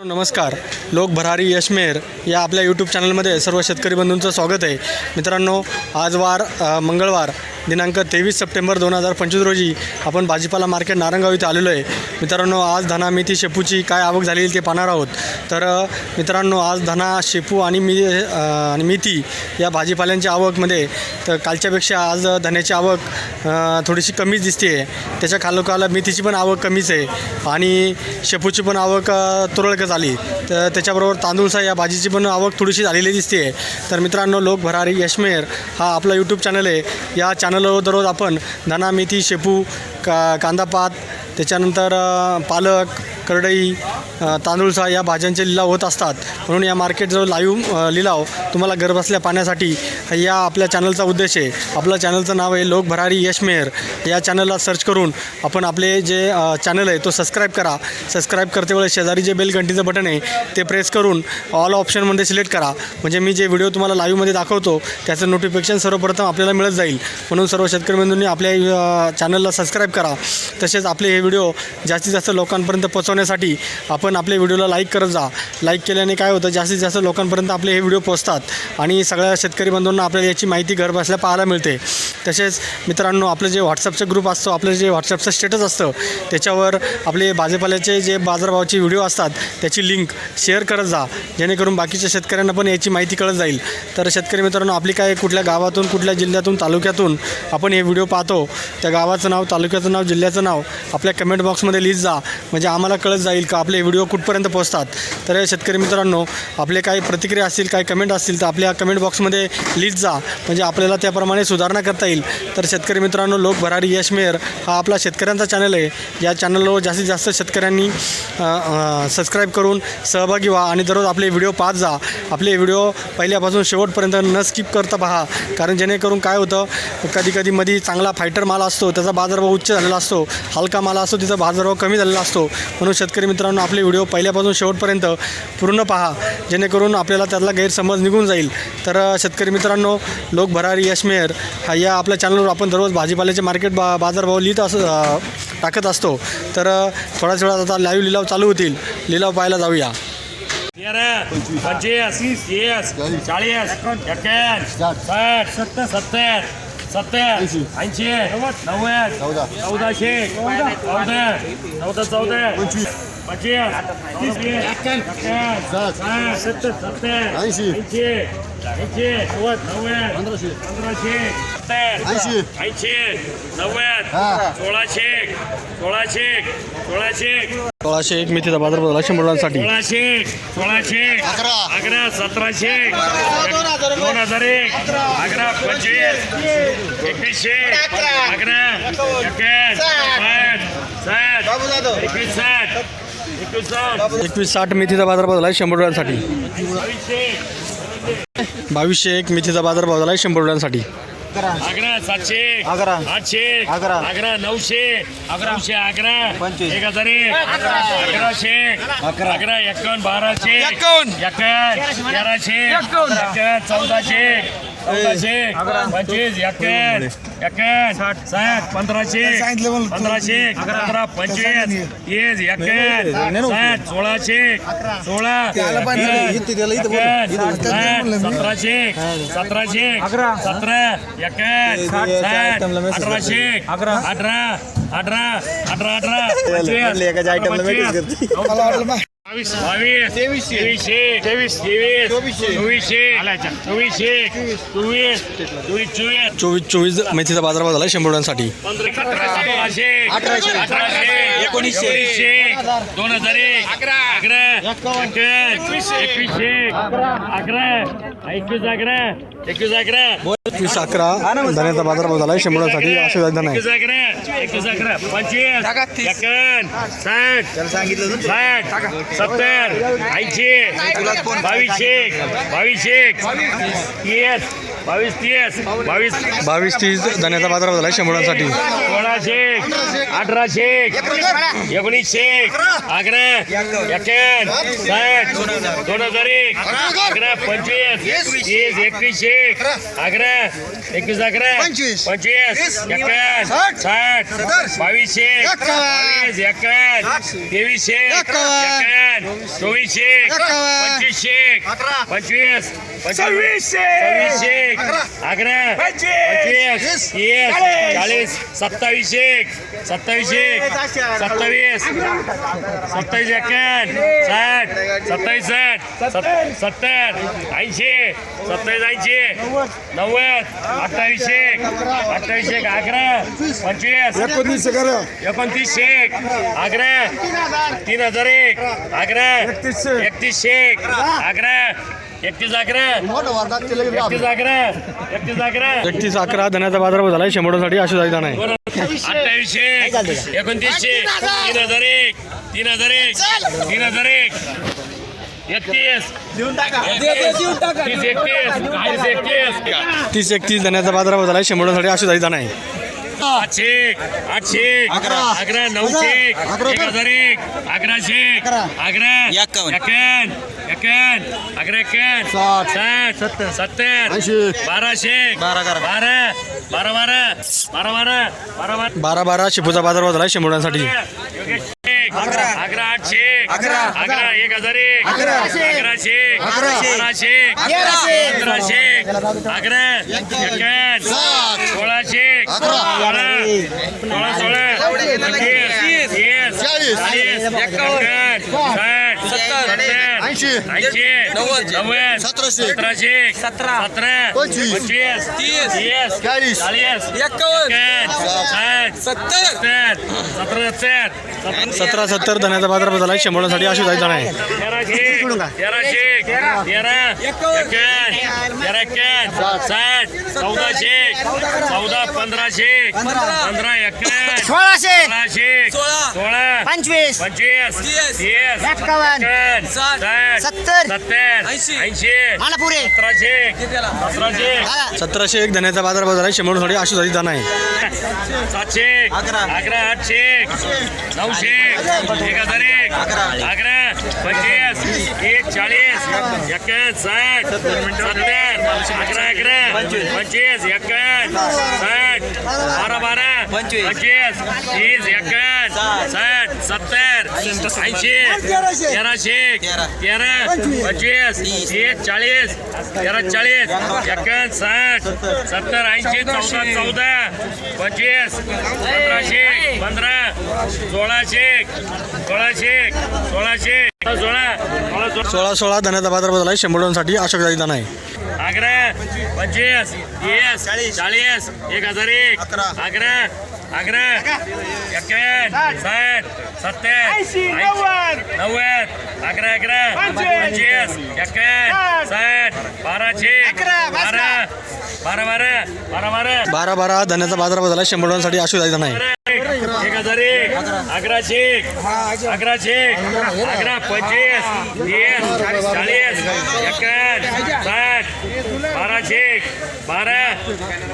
नमस्कार. लोक भरारी यशमेर या आपल्या यूट्यूब चॅनलमध्ये सर्व शेतकरी बंधूंचं स्वागत आहे. मित्रांनो आज वार मंगळवार. दिनांक तेवीस सप्टेंबर दोन हजार पंचवीस रोजी आपण भाजीपाला मार्केट नारंगाव इथे आलेलो आहे. मित्रांनो आज धना मेथी शेपूची काय आवक झालेली ते पाहणार आहोत. तर मित्रांनो आज धना शेपू आणि मी आणि मेथी या भाजीपाल्यांच्या आवकमध्ये तर कालच्यापेक्षा आज धन्याची आवक थोडीशी कमीच दिसते आहे त्याच्या खालोखाला मेथीची पण आवक कमीच आहे आणि शेपूची पण आवक तुरळक तुरळकच आली तर त्याच्याबरोबर तांदूळसा या भाजीची पण आवक थोडीशी झालेली दिसते आहे तर मित्रांनो लोक भरारी यशमेर हा आपला यूट्यूब चॅनल आहे. या चॅनल चॅनलवर दररोज आपण. धना मेथी शेपू का कांदापात त्याच्यानंतर पालक करडई तांदूळसा या भाज्यांचे लिलाव होत असतात. म्हणून या मार्केटजवळ लाईव्ह लिलाव तुम्हाला घरबसल्या पाहण्यासाठी या आपल्या चॅनलचा उद्देश आहे. आपलं चॅनलचं नाव आहे लोक भरारी यश मेहर या चॅनलला सर्च करून आपण आपले जे चॅनल आहे तो सबस्क्राईब करा. सबस्क्राईब करते वेळेस शेजारी जे बेल घंटीचं बटन आहे ते प्रेस करून ऑल ऑप्शनमध्ये सिलेक्ट करा. म्हणजे मी जे व्हिडिओ तुम्हाला लाईव्हमध्ये दाखवतो त्याचं नोटिफिकेशन सर्वप्रथम आपल्याला मिळत जाईल. म्हणून सर्व शेतकरी बंधूंनी आपल्या चॅनलला सबस्क्राईब करा. तसेच आपले हे व्हिडिओ जास्तीत जास्त लोकांपर्यंत पोहोचवण्यासाठी आपण आपल्या व्हिडिओला लाईक करत जा. लाईक केल्याने काय होतं जास्तीत जास्त लोकांपर्यंत आपले हे व्हिडिओ पोहोचतात. आणि सगळ्या शेतकरी बंधूंना आपल्याला याची माहिती घर बसल्या पाहायला मिळते. तसेच मित्रांनो आपलं जे व्हॉट्सअपचं ग्रुप असतो आपलं जे व्हॉट्सअपचं स्टेटस असतं त्याच्यावर आपले भाजीपाल्याचे जे बाजारभावाचे व्हिडिओ असतात त्याची लिंक शेअर करत जा. जेणेकरून बाकीच्या शेतकऱ्यांना पण याची माहिती कळत जाईल. तर शेतकरी मित्रांनो आपली काय कुठल्या गावातून कुठल्या जिल्ह्यातून तालुक्यातून आपण हे व्हिडिओ पाहतो त्या गावाचं नाव तालुक्याचं नाव जिल्ह्याचं नाव आपल्या कमेंट बॉक्समध्ये लिहित जा. म्हणजे आम्हाला कळत जाईल का आपले व्हिडिओ कुठपर्यंत पोहोचतात. तर शेतकरी मित्रांनो आपले काही प्रतिक्रिया असतील काही कमेंट असतील तर आपल्या कमेंट बॉक्समध्ये लिहित जा. म्हणजे आपल्याला त्याप्रमाणे सुधारणा करता येईल. तर शेतकरी मित्रांनो लोक भरारी यशमेर हा आपला शेतकऱ्यांचा चॅनल आहे. या चॅनलवर जास्तीत जास्त शेतकऱ्यांनी सबस्क्राईब करून सहभागी व्हा आणि दररोज आपले व्हिडिओ पाहत जा. आपले व्हिडिओ पहिल्यापासून शेवटपर्यंत न स्किप करता पहा. कारण जेणेकरून काय होतं कधी कधी मध्ये चांगला फायटर माल असतो त्याचा बाजारभाव उच्च झालेला असतो हलका माल असतो तिचा बाजारभाव कमी झालेला असतो. म्हणून शेतकरी मित्रांनो आपले व्हिडिओ पहिल्यापासून शेवटपर्यंत पूर्ण पहा. जेणेकरून आपल्याला त्यातला गैरसमज निघून जाईल. तर शेतकरी मित्रांनो लोक भरारी यशमेर हा या आपल्या चॅनलवर आपण दररोज भाजीपाल्याचे मार्केट बा बाजारभाव लिहित अस टाकत असतो तर थोड्याच वेळात आता लाईव्ह लिलाव चालू होतील लिलाव पाहायला जाऊया तेरा पंचवीस चाळीस सत्तर सत्तर सत्तर ऐंशी नव्वद चौदाशे चौदा चौदा चौदा पंचवीस पंचवीस सत्तर सत्तर ऐंशी. ऐंशी ऐंशी. नव्वद हा. सोळाशे सोळाशे सोळाशे. सोळाशे एक मेथीचा बाजारभाव झाला शंभर रुपयांसाठी. सोळाशे सोळाशे अकरा. अकरा सतराशे दोन हजार एक. अकरा. पंचवीस एकवीसशे अकरा. साठ. एकवीस साठ एकवीस साठ. एकवीस साठ मेथीचा बाजारभाव झाला शंभर रुपयांसाठी. बावीसशे एक मेथीचा बाजारभाव झाला शंभर रुपयांसाठी. अकरा. सातशे अकरा. आठशे अकरा. अकरा नऊशे नऊशे अकरा. पंचवीस. एक हजार एक. अकराशे अकरा. अकरा एकावन्न बाराशे एकावन्न. एकावन्न तेराशे एकावन्न चौदाशे चौदाशे पंचवीस एकावन्न एकावन्न साठ पंधराशे पंधराशे पंधरा पंचवीस तीस साठ सोळाशे सोळा साठ सतराशे सतराशे सतरा एकावन्न साठ अठराशे अठरा अठरा अठरा अठरा अठरा पंचवीस. बावीस बावीस. तेवीस. तेवीसशे तेवीस. तेवीस चोवीसशे चोवीसशे चोवीस चोवीस चोवीस. चोवीस. चोवीस मेथीचा बाजारभाव झाला शंभर रुपयांसाठी अठराशे. अठराशे. अठराशे. एकोणीसशे. दोन हजार एक. अकरा. अकरा एकवीसशे एकवीसशे अकरा. एकवीस अकरा. एकवीस अकरा. एकवीस अकरा. धन्याचा बाजारभाव झाला शंभर रुपयांसाठी असे धन आहे एकवीस अकरा. एकवीस अकरा. पंचवीस. एकावन्न साठ. साठ. सत्तर ऐंशी बावीसशे बावीसशे तीस बावीस तीस बावीस बावीस तीस धन्याचा बाजारभाव झाला आहे शंभरासाठी सोळाशे अठराशे एकोणीसशे अकरा एकावन्न साठ दोन हजार एक अकरा पंचवीस तीस एकवीसशे अकरा एकवीस अकरा पंचवीस. एकावन्न साठ बावीसशे बावीस एकावन्न तेवीसशे बावन्न चोवीस एक पंचवीस एक पंचवीस सव्वीस एक अकरा पंचवीस तीस चाळीस सत्तावीस एक सत्तावीस एक सत्तावीस सत्तावीस एक्क्याण्णव साठ सत्तावीस साठ सत्तर ऐंशी सत्तावीस ऐंशी नव्वद अठ्ठावीस एक अठ्ठावीस एक अकरा पंचवीस एकोणतीस एक अकरा तीन हजार एक एकतीस एकतीस एकतीस अकरा एकतीस एकतीस अकरा धनाचा बाजार झालाय शंभरासाठी अशी जायचा नाही. अठ्ठावीसशे एकोणतीसशे तीन हजार एक. तीन हजार एक. तीन हजार एक. एकतीस. एकतीस. तीस एकतीस. धन्याचा बाजार झालाय शंभरासाठी अशी जायचा नाही. आठशे आठशे अकरा अकरा नऊशे एक हजार एक अकराशे अकरा. एक्कावन्न. एकावन्न अकरा एकावन्न साठ. सत्तर सत्तर बाराशे बारा करा. बारा बारा. बारा बारा बारा बारा बारा बारा बारा. शिपूचा झाला आहे शंभरासाठी योगेश अकरा. अकरा. आठशे अकरा. अकरा एक हजार एक. अकरा. अकराशे अकराशे पंधराशे अकरा एक्क्याण सोळाशे सोळा सोळा. सोळा तीस तीस चाळीस. एक्कावन्न ऐंशी. नव्वद. सतराशे. सतराशे. सतरा. सतरा. पंचवीस. पंचवीस. तीस. तीस. चाळीस. चाळीस. एकावन्न साठ. सत्तर. सतरा सत्तर सतरा सत्तर धन्याचा बाजारभाव झाला. शंभरासाठी आशुदाई दाना आहे तेराशे. तेरा. तेरा. साठ. चौदाशे. चौदा. पंधराशे. पंधरा. एकावन्न सोळाशे. सोळाशे. सोळा. पंचवीस. पंचवीस. एकावन्न. सत्तर. सत्तर. ऐंशी. मालापुरे सतराशे. सतराशे. सतराशे एक धन्याचा बाजारभाव झाला आहे शंभरासाठी आशुदाई दाना आहे सातशे. अकरा. आठशे. नऊशे. एक हजार एक. अकरा. पंचवीस. एक चाळीस. एकावन्न साठ. सत्तर अकरा अकरा. पंचवीस. एकावन्न साठ. बारा बारा. पंचवीस. तीस. एकावन्न साठ. सत्तर. ऐंशी. तेराशे. तेरा. पंचवीस एक चाळीस तेरा चाळीस एकावन्न साठ सत्तर ऐंशी चौदा चौदा पंचवीस पंधराशे पंधरा सोळाशे सोळाशे सोळाशे सोळा सोळा सोळा सोळा सोळा. धन्याचा बाजारभाव झाला आहे. शंभरासाठी आशुदाई दाना आहे अकरा पंचवीस तीस चाळीस एक हजार एक अकरा. अकरा एकावन्न साठ. सत्तर ऐंशी नव्वद. अकरा अकरा पंचवीस. एकावन्न साठ. बाराशे. बारा बारा बारा बारा बारा. बारा बारा धन्याचा बाजारभाव झाला आहे शंभरासाठी आशुदाई दाना आहे एक हजार एक. अकराशे अकराशे अकरा पंचवीस तीस चाळीस एकावन्न साठ. महाराज शेख बारा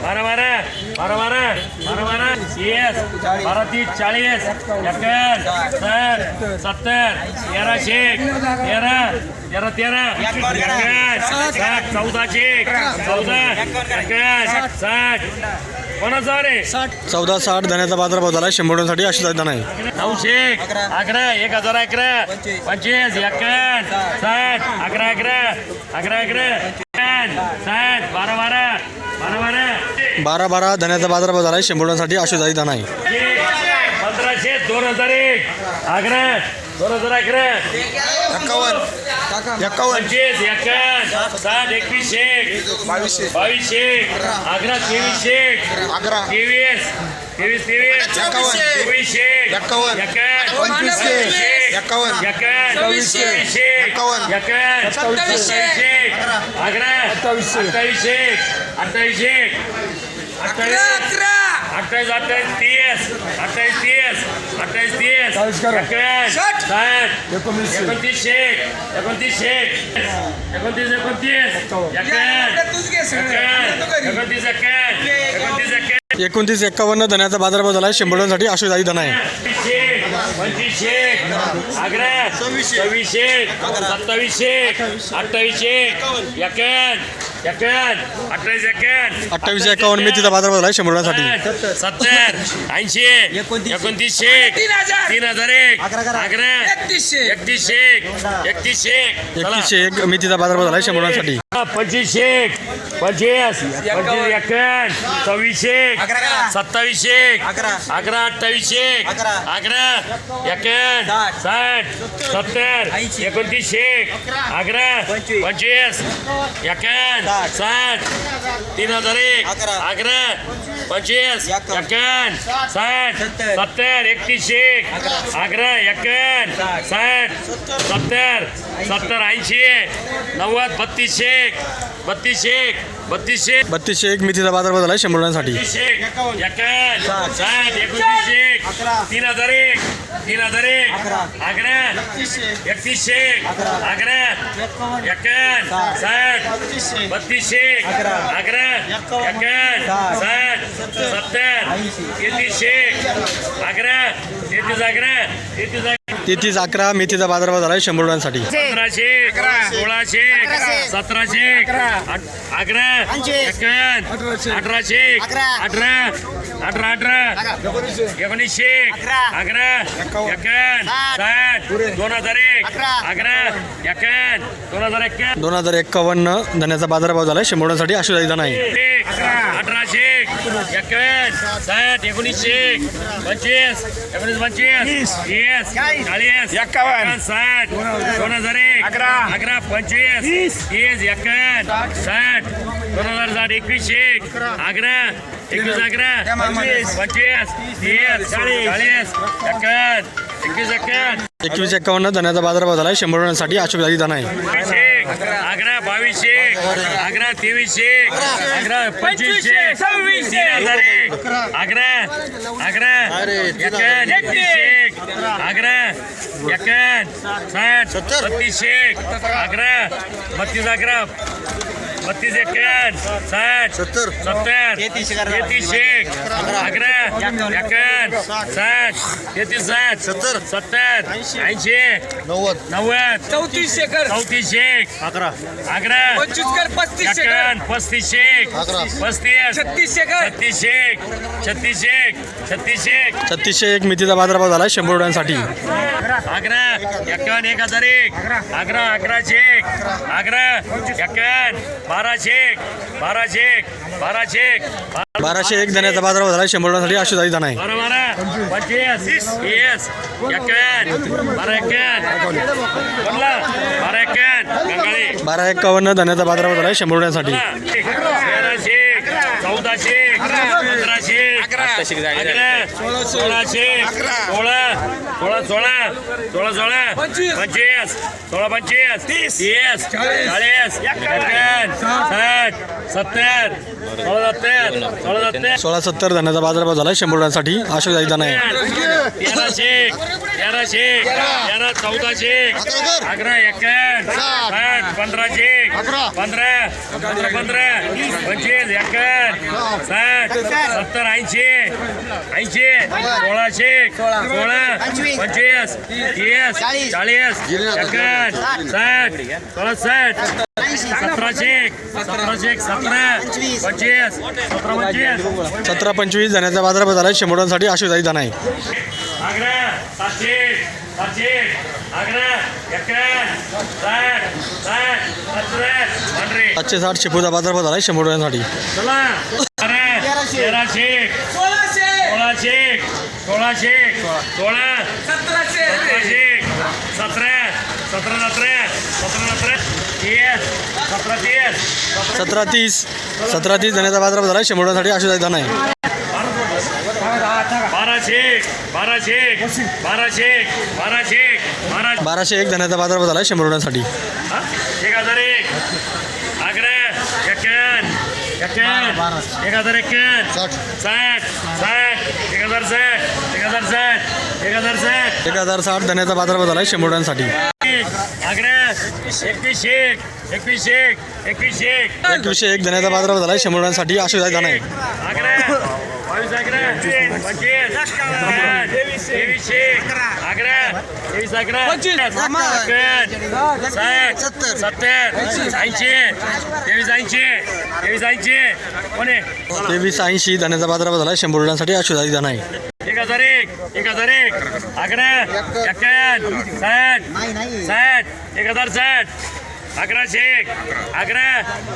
बारा बारा बारा बारा बारा बारा येस बारा तीस चाळीस एकर सर सत्तर तेरा शेख तेरा तेरा तेरा साठ चौदा शेख चौदा एकर साठ कोणाच रे चौदा साठ धन्याचा बाजार भाव झाला. शंभरसाठी अशी धान आहे नऊ शेख अकरा एक हजार अकरा पंचवीस एक साठ अकरा अकरा अकरा अकरा. बारा बारा बारा बारा. बारा बारा धन्याचा बाजारभाव झाला आहे. शंभरासाठी आशुदाई दाना आहे पंधराशे दोन हजार एक. अकरा दोन हजार अकरा. पंचवीस एकावन्न साठ एकवीसशे बावीसशे बावीसशे अकरा तेवीसशे अकरा. तेवीस तेवीस तेवीस. चोवीसशे एकावन्न. एकावन्न पंचवीसशे. एकावन्न. एकावन्न चोवीसशे एकावन्न. एकावन्न सत्तावीसशे. अकरा. अठ्ठावीसशे. अठ्ठावीसशे. अठ्ठावीस अठ्ठावीस अठ्ठावीस तीस. अठ्ठावीस तीस. अठ्ठावीस तीस. एकोणीस साठ. एकोणतीस. शेक एकोणतीस शेक एकोणतीस एकोणतीस एकोणतीस एकोणतीस एकोणतीस एकोणतीस एकोणतीस एक्कावन्न धन्याचा बाजारभाव झाला आहे शंभरांसाठी आशुदाई धन आहे शेक पंचवीसशे अकरा सव्वीसशे सत्तावीसशे अठ्ठावीसशे एकावन्न एकावन्न अठ्ठावीस एकावन्न अठ्ठावीस एक्कावन्न मेथीचा बाजारभाव झाला आहे शंभरांसाठी सत्तर. ऐंशी एकोणतीसशे तीन हजार. एक. अकरा एकतीसशे एकतीसशे एकतीसशे चला. एकतीसशे एक. मेथीचा बाजारभाव झाला आहे शंभरांसाठी पंचवीसशे पंचवीस पंचवीस एकावन्न सव्वीसशे सत्तावीसशे अकरा अठ्ठावीसशे अकरा. एकावन्न साठ. सत्तर. एकोणतीसशे अकरा. पंचवीस. एकावन्न साठ. तीन हजार एक. अकरा. पंचवीस एकावन्न साठ सत्तर. एकतीसशे अकरा. एकावन्न साठ. सत्तर. सत्तर ऐंशी. नव्वद बत्तीसशे बत्तीसशे बत्तीसशे. बत्तीसशे एक मेथीचा बाजारभाव झाला आहे शंभरांसाठी एकतीसशे एकावन्न. साठ. एकोणतीसशे तीन हजार एक. तीन हजार एक. अकरा. एकतीसशे अकरा. एकावन्न. साठ. बत्तीसशे अकरा. एकावन्न. साठ. सत्तर. तेहतीसशे अकरा तेहतीस अकरा तेहतीस तेहतीस अकरा मेथीचा बाजारभाव झाला आहे शंभरांसाठी सतराशे सोळाशे सतराशे. अकरा. अठराशे. अठरा अठरा अठरा. एकोणीसशे. अकरा. साठ. दोन हजार एक अकरा. एकावन्न दोन हजार एकावन्न दोन हजार एक्कावन्न धन्याचा बाजारभाव झाला आहे शंभरांसाठी आशुदाई धन आहे. अठराशे एकावन्न साठ एकोणीसशे पंचवीस एकोणीस पंचवीस तीस चाळीस एकावन्न साठ दोन हजार एक अकरा अकरा पंचवीस तीस एकावन्न साठ दोन हजार साठ एकवीसशे अकरा एकवीस अकरा पंचवीस पंचवीस तीस चाळीस एकावन्न एकवीस एकावन्न एकवीस एक्कावन्न धन्याचा बाजारभाव झाला आहे. शंभरांसाठी आशुदाई धन आहे. बावीसशे अकरा बावीसशे अकरा तेवीसशे अकरा पंचवीसशे सव्वीसशे हजार एक अकरा अकरा एकावन्न एकतीसशे अकरा एकावन्न साठ बत्तीसशे अकरा बत्तीस अकरा बत्तीस एकावन्न साठ सत्तर. सत्तर तेहतीसशे अकरा. एकावन्न साठ तेहतीस साठ सत्तर. सत्तर ऐंशी. नव्वद. नव्वद चौतीसशे कर चौतीसशे अकरा. अकरा पंचवीस कर पस्तीसशे कर एकावन्न पस्तीसशे अकरा. पस्तीस छत्तीसशे कर छत्तीसशे छत्तीसशे छत्तीसशे छत्तीसशे एक मेथीचा बाजारभाव झाला आहे शंभरांसाठी अकरा एकावन्न एक हजार एक. अकरा अकराशे एक. अकरा एकावन्न बाराशे एक बाराशे एक बाराशे एक बाराशे एक धन्याचा बाजारभाव झाला. आहे शंभरांसाठी आशुदाई धन आहे. बारा बारा. पंचवीस तीस बारा बोला बारा एक्कावन्न धन्याचा बाजारभाव झाला शंभरांसाठी तेराशे चौदाशे पंधराशे सोळाशे सोळा सोळा सोळा सोळा सोळा पंचवीस. सोळा पंचवीस तीस. तीस चाळीस. साठ. सत्तर सोळा सत्तर सोळा सत्तर. सोळा सत्तर धन्याचा बाजारभाव झाला आहे शंभरांसाठी आशुदाई धन आहे तेराशे तेराशे तेरा चौदाशे अकरा साठ. पंधराशे पंधरा पंधरा पंधरा पंचवीस एकावन्न साठ सत्तर ऐंशी ऐंशी सोळाशे सोळा पंचवीस तीस चाळीस एकावन्न साठ सोळा साठ सतराशे सतराशे सतरा पंचवीस सतरा पंचवीस. सतरा पंचवीस बाजारभाव झाला आहे शंभरांसाठी आशुदाई धन आहे. अकरा सातशे सातशे अकरा एकावन्न साठ साठ सतरा पंधरे सातशे साठ शेपूचा बाजारभाव झाला आहे अकरा तेराशे. सोळाशे. सोळाशे. सोळाशे. सोळा. सतराशे. सतराशे. सतरा. सतरा सतरा. सतरा सतरा. तीस. सतरा तीस. सतरा तीस. बाजारभाव झाला आहे. शंभरांसाठी आशुदाई धन आहे बाराशे. बाराशे. बाराशे. बाराशे. बाराशे. बाराशे. एक धन्याचा बाजारभाव झाला आहे. शंभरांसाठी हा? एक हजार एक अकरा एकावन्न एक हजार एक्क्याण्णव साठ. साठ. साठ. एक हजार साठ. एक हजार साठ. एक हजार साठ. एक हजार साठ धन्याचा बाजारभाव झाला आहे शंभरांसाठी एकवीस एक. एकवीस एक. एकवीस एक. एकवीसशे एक धन्याचा बाजारभाव झाला आहे शंभरांसाठी आशुदाई धना आहे तेवीस सत्तर. सत्तर. ऐंशी. तेवीस ऐंशी. तेवीस ऐंशी. कोणी? तेवीस ऐंशी. धन्याचा बाजारभाव झाला आहे शंभरांसाठी आशुदाई धना आहे एक हजार एक. एक हजार एक. अकरा एक्क्याण्णव साठ. साठ. एक हजार साठ. अकराशे एक अकरा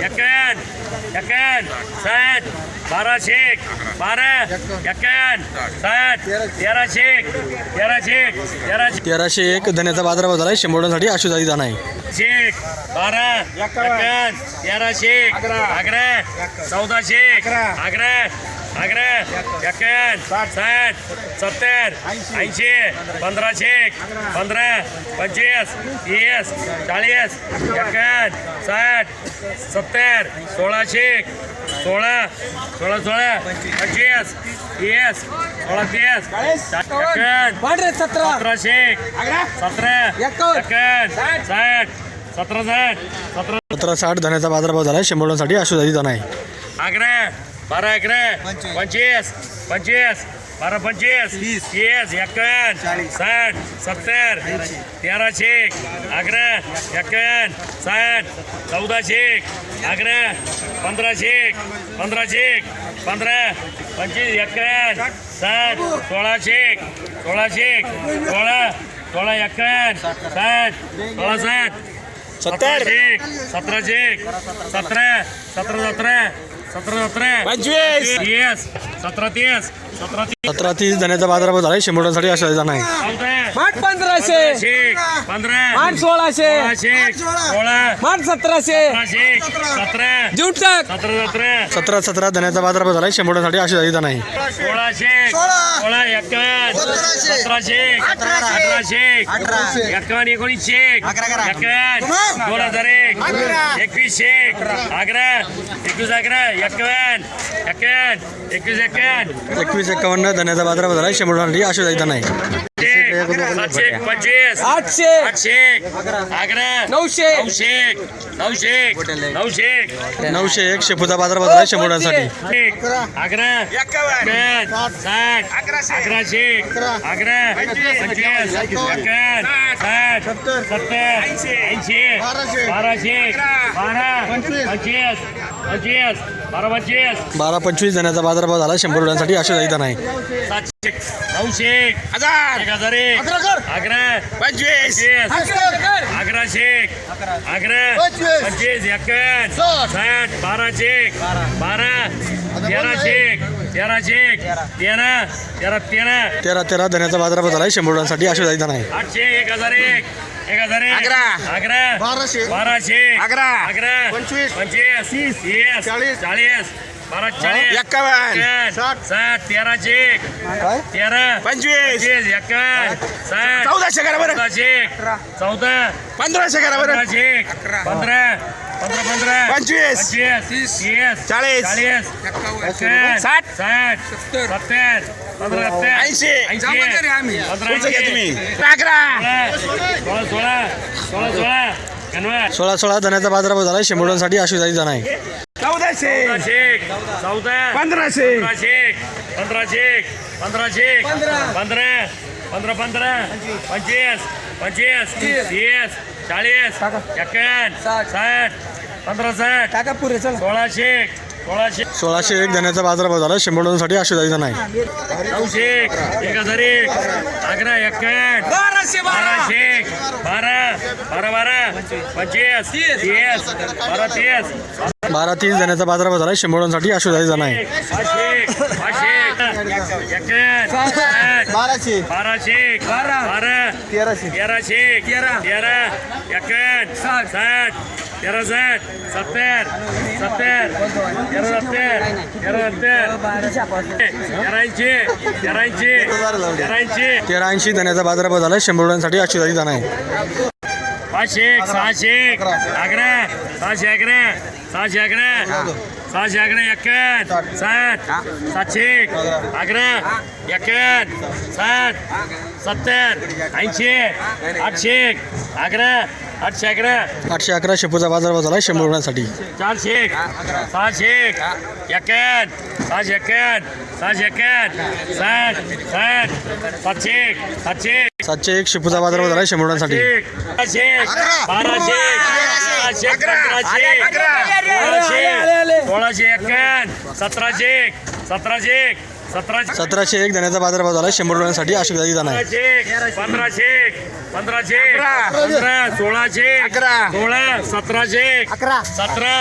एक्क्याण्णव एक्क्याण्णव साठ बाराशे एक बारा एक्क्याण्णव साठ तेराशे एक तेराशे एक तेराशे तेराशे एक धन्याचा बाजारभाव झाला आहे. शंभरांसाठी आशुदाई धना आहे. शेक बारा एक्क्याण्णव तेराशे अकरा चौदाशे अकरा अकरा एक्क्याण्णव साठ सत्तर ऐंशी पंधराशे पंधरा पंचवीस तीस चाळीस एक्क्याण्णव साठ सत्तर सोळाशे सोळा सोळा सोळा पंचवीस तीस सोळा तीस एक्क्याण्णव सतरा. सतराशे सतरा एकावन्न. एक्क्याण्णव साठ. सतरा साठ सतरा. सतरा साठ धन्याचा बाजारभाव झाला आहे शंभरांसाठी आशुदाई धना आहे. अकरा बारा अकरा पंचवीस. पंचवीस. बारा पंचवीस. तीस. एक्कावन्न. साठ. सत्तर. तेराशे. अकरा एक्कावन्न. साठ. चौदाशे. अकरा पंधराशे. पंधराशे. पंधरा. पंचवीस. एक्कावन्न. साठ. सोळाशे. सोळाशे. सोळा. सोळा. एक्कावन्न. साठ. सोळा साठ. सतराशे सतराशे सतरा. सतरा सतरा. सतरा सतरा. पंचवीस. तीस. सतरा तीस. सतरा तीस. सतरा तीस झाला आहे शंभरांसाठी आशुदाई धना आहे. माठ पंधराशे. पंधराशे. पंधरा. माठ सोळाशे. सोळाशे. सोळा. माठ सतराशे. सतराशे. सतरा. सतरा सतरा. सतरा सतरा धन्याचा बाजारभाव झाला शंभरांसाठी आशुदाई धना आहे. सोळाशे. सोळा. एक्कावन्न. सतराशे. अठराशे. एक्कावन्न एकोणीसशे. एक्कावन्न. दोन हजार एक. एकवीसशे. अकरा. एकवीस अकरा. एक्कावन्न. एक्कावन्न. एकवीस एक्कावन्न. एकवीस एकावन्न धन्याचा बाजारभाव झाला आहे शंभरांसाठी आशुदाई धना आहे. सातशे पंचवीस आठशे. आठशे. अकरा नऊशे. नऊशे. नऊशे. नऊशे. नऊशे एक शेपूचा बाजारभाव झाला आहे शंभरांसाठी एक अकरा एक्कावन्न. साठ. अकराशे. अकरा. पंचवीस. एक्कावन्न साठ. सत्तर. ऐंशी. बाराशे. बारा. पंचवीस. पंचवीस बारा पंचवीस बारा पंचवीस धन्याचा बाजारभाव झाला. शंभरांसाठी आशुदाई धना आहे सातशे. नऊशे हजार. एक हजार एक. अकरा पंचवीस. अकराशे अकरा पंचवीस. एक्कावन्न साठ. बाराशे बारा तेराशे तेराशे तेरा तेरा तेरा. तेरा. तेरा धन्याचा बाजारभाव झाला आहे शंभरांसाठी आशुदाई धना आहे आठशे एक हजार एक. एक हजार एक. अकरा. अकरा. बाराशे बाराशे अकरा. अकरा. पंचवीस. पंचवीस. तीस. चाळीस. बारा चाळीस. एक्कावन्न. साठ साठ तेराशे एक. तेरा. पंचवीस. एक्कावन्न. साठ चौदाशे करा बरं. चौदाशे चौदा. पंधराशे करा बरं. पंधराशे पंधरा. पंधरा पंधरा. पंचवीस. तीस. चाळीस. साठ. साठ. सत्तर. पंधरा सत्तर. ऐंशी. ऐंशी. पंधरा पुढचं घ्या ऐंशी. तुम्ही. अकरा. सोळा सोळा. सोळा सोळा. कन्वर्ट सोळा सोळा धन्याचा बाजारभाव झाला आहे शंभरांसाठी आशुदाई धना आहे. चौदाशे पंधराशे चौदा पंधराशे पंधराशे पंधराशे पंधराशे पंधरा पंधरा पंधरा पंचवीस. पंचवीस. तीस. चाळीस. एक्कावन्न साठ. पंधरा साठ. टाका पुरे चल. सोळाशे सोळाशे एक धन्याचा बाजारभाव झाला. आहे शंभरांसाठी आशुदाई धना आहे नऊशे एक हजार एक अकरा एक्कावन्न बाराशे बारा. बाराशे बारा बारा बारा पंचवीस तीस बारा तीस. बारा तीस बाजारभाव झाला. धना आहे पाचशे पाचशे एक्कावन्न बाराशे. बाराशे बारा. बारा तेराशे. तेराशे तेरा तेरा एक्कावन्न साठ तेरा साठ सत्तर सत्तर तेरा सत्तर तेरा सत्तर तेराऐंशी तेराऐंशी. तेराऐंशी तेरा ऐंशी धन्याचा बाजारभाव झाला. आहे शंभरांसाठी आशुदाई धना आहे. पाचशे सहाशे अकरा. सहाशे अकरा. सहाशे अकरा. सहाशे अकरा एक्कावन्न साठ. सातशे अकरा. एक्कावन्न साठ. सत्तर. ऐंशी. आठशे अकरा. आठशे अकरा. आठशे अकरा शेपूचा बाजारभाव झाला आहे शंभर रुपयांसाठी. चारशे सहाशे एक्कावन्न सहाशे एक्कावन्न सहाशे एक्कावन्न साठ. साठ. सातशे सातशे सातशे एक शेपूचा बाजारभाव झाला आहे शंभर रुपयांसाठी. बाराशे तेराशे पंधराशे सोळाशे सोळाशे सतराशे सतराशे सतराशे सतराशे. एक धण्याचा बाजारभाव झाला शंभर रुपयांसाठी अशोक दादी दाना आहे पंधराशे पंधराशे पंधराशे पंधरा सोळाशे अकरा. सोळा सतराशे अकरा. सतरा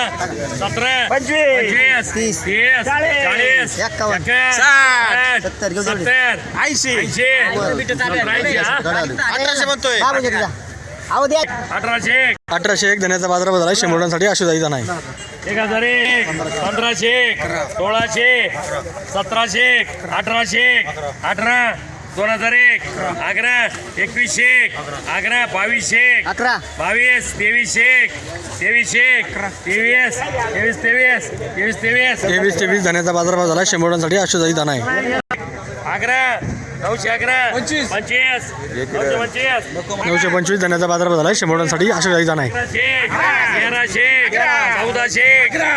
सतरा पंचवीस. तीस. तीस चाळीस. एक्कावन्न. साठ. सत्तर. ऐंशी. ऐंशी? अठराशे म्हणतोय. आहो द्या अठराशे अठराशे एक धण्याचा बाजार बदल आहे. शंभरांसाठी आशुदायी जाण आहे एक हजार एक. पंधराशे एक. सोळाशे सतराशे एक. अठराशे एक. अठरा. दोन हजार एक. अकरा. एकवीसशे एक. अकरा. बावीसशे एक. अकरा. बावीस. तेवीसशे एक. तेवीसशे एक. तेवीस. तेवीस तेवीस. तेवीस तेवीस. तेवीस तेवीस धण्याचा बाजार बदल आहे. शंभरांसाठी आशुदायी जाण आहे अकरा. नऊशे अकरा. पंचवीस. पंचवीस. नऊशे पंचवीस. नऊशे पंचवीस धण्याचा बाजारभाव झाला आहे. शंभर रुपयांसाठी अशोक दादी दाना आहे. अकराशे तेराशे चौदाशे अकरा.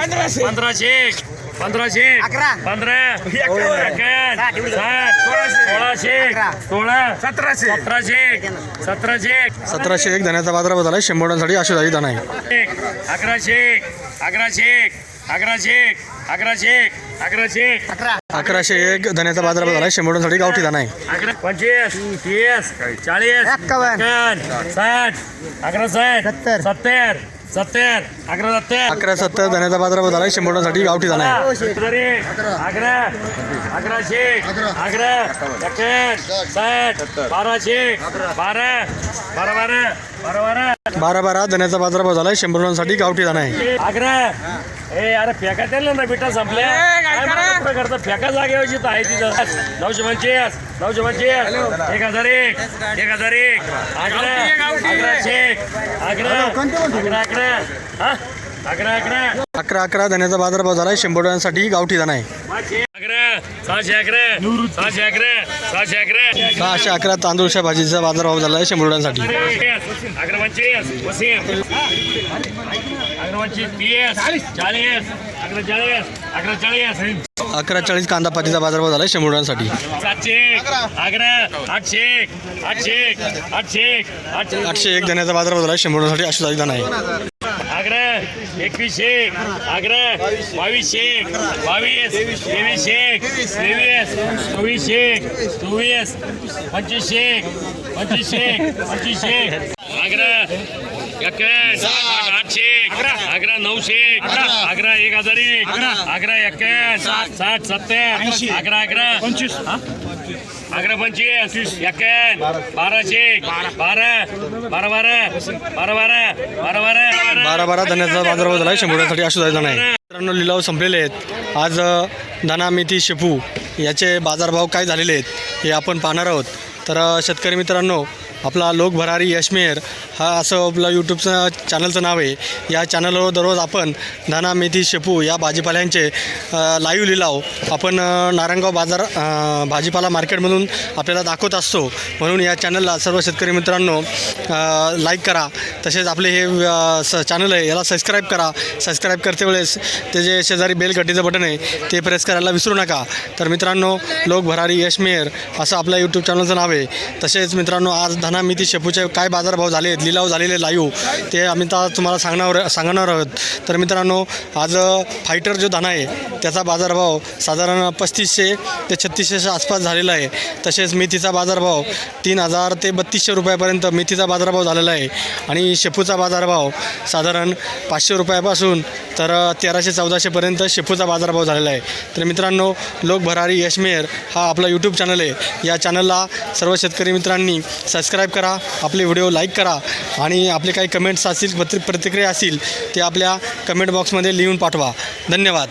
पंधराशे. पंधराशे पंधराशे अकरा. पंधरा एकावन्न, साठ. सोळाशे अकरा. सोळा सतराशे. सतराशे सतराशे. सतराशे एक धण्याचा बाजारभाव झाला आहे. शंभर रुपयांसाठी अशोक दादी दाना आहे. एक, अकराशे अकराशे अकराशे अकराशे अकराशे अकरा. अकराशे एक धण्याचा बाजारभाव झाला. रुपयांसाठी गावठी दाना आहे. अकरा पंचवीस तीस चाळीस एक्कावन्न. एक्कावन्न, साठ अकरा साठ सत्तर. सत्तर सत्तर अकरा सत्तर अकरा सत्तर धण्याचा बाजारभाव झाला. आहे शंभर रुपयांसाठी गावठी दाना आहे सत्तरी, अकरा अकराशे अकरा. एक्कावन्न, साठ बाराशे बारा बारा बारा. बारा बारा. बारा बारा. धण्याचा बाजारभाव झाला आहे शंभर रुपयांसाठी गावठी दाना आहे. अकरा ए अरे फेका त्याला ना बेटा संपल्या. काय करता? फेका जागेवरची तर आहे तिथं. नऊशे पंचवीस नऊशे पंचवीस एक हजार एक एक हजार एक. अकरा अकराशे अकरा अकरा अकरा हा? अकरा अकरा धन्याचा बाजार भाव झालाय. शंभर रुपयांसाठी गावठी धान आहे. सहाशे अकरा तांदूळच्या भाजीचा बाजार भाव झालाय शंभर रुपयांसाठी. अकरा चाळीस कांदा पातीचा बाजारभाव झालाय शंभर रुपयांसाठी. आठशे एक बाजार भाव झालाय शंभर रुपयांसाठी. अशी धान आहे. एकवीसशे अकरा बावीसशे बावीस तेवीसशे तेवीस चोवीसशे चोवीस पंचवीसशे पंचवीसशे पंचवीसशे अकरा आठशे अकरा. नऊशे अकरा. एक हजार एक. अकरा. एक्कावन्न साठ सत्तर. अकरा अकरा. पंचवीस. अकरा पंचवीस. एक्कावन्न बाराशे बारा. बारा. बारा बारा. बारा बारा. बारा बारा. बारा धण्याचा बाजारभाव झाला आहे शंभर रुपयांसाठी अशोक दादी दाना आहे मित्रांनो लिलाव संपलेले आहेत. आज दाना मेथी शेपू याचे बाजारभाव काय झालेले आहेत हे आपण पाहणार आहोत. तर शेतकरी मित्रांनो आपला लोक भरारी यशमेर हा असं आपलं यूट्यूबचं चॅनलचं नाव आहे. या चॅनलवर दररोज आपण धना मेथी शेपू या भाजीपाल्यांचे लाईव्ह लिलाव आपण नारायणगाव बाजार भाजीपाला मार्केटमधून आपल्याला दाखवत असतो. म्हणून या चॅनलला सर्व शेतकरी मित्रांनो लाईक करा. तसेच आपले हे स चॅनल आहे याला सबस्क्राईब करा. सबस्क्राईब करते वेळेस ते जे शेजारी बेल घंटीचं बटन आहे ते प्रेस करायला विसरू नका. तर मित्रांनो लोक भरारी यशमेर असं आपल्या यूट्यूब चॅनलचं नाव आहे. तसेच मित्रांनो आज धना मिती शेपूचे काय बाजारभाव झाले आहेत लिलाव झालेले लाईव्ह ते आम्ही आता तुम्हाला सांगणार सांगणार आहोत. तर मित्रांनो आज फायटर जो धना आहे त्याचा बाजारभाव साधारण पस्तीसशे ते छत्तीसशेच्या आसपास झालेला आहे. तसेच मेथीचा बाजारभाव तीन हजार ते बत्तीसशे रुपयापर्यंत मेथीचा बाजारभाव झालेला आहे. आणि शेपूचा बाजारभाव साधारण पाचशे रुपयापासून तर तेराशे चौदाशेपर्यंत शेपूचा बाजारभाव झालेला आहे. तर मित्रांनो लोक भरारी यशमेर हा आपला यूट्यूब चॅनल आहे. या चॅनलला सर्व शेतकरी मित्रांनी सबस्क्राईब करा आपले व्हिडिओ लाईक करा आणि आपले काही कमेंट्स असतील पत्र प्रतिक्रिया असतील ते आपल्या कमेंट बॉक्समध्ये लिहून पाठवा. धन्यवाद.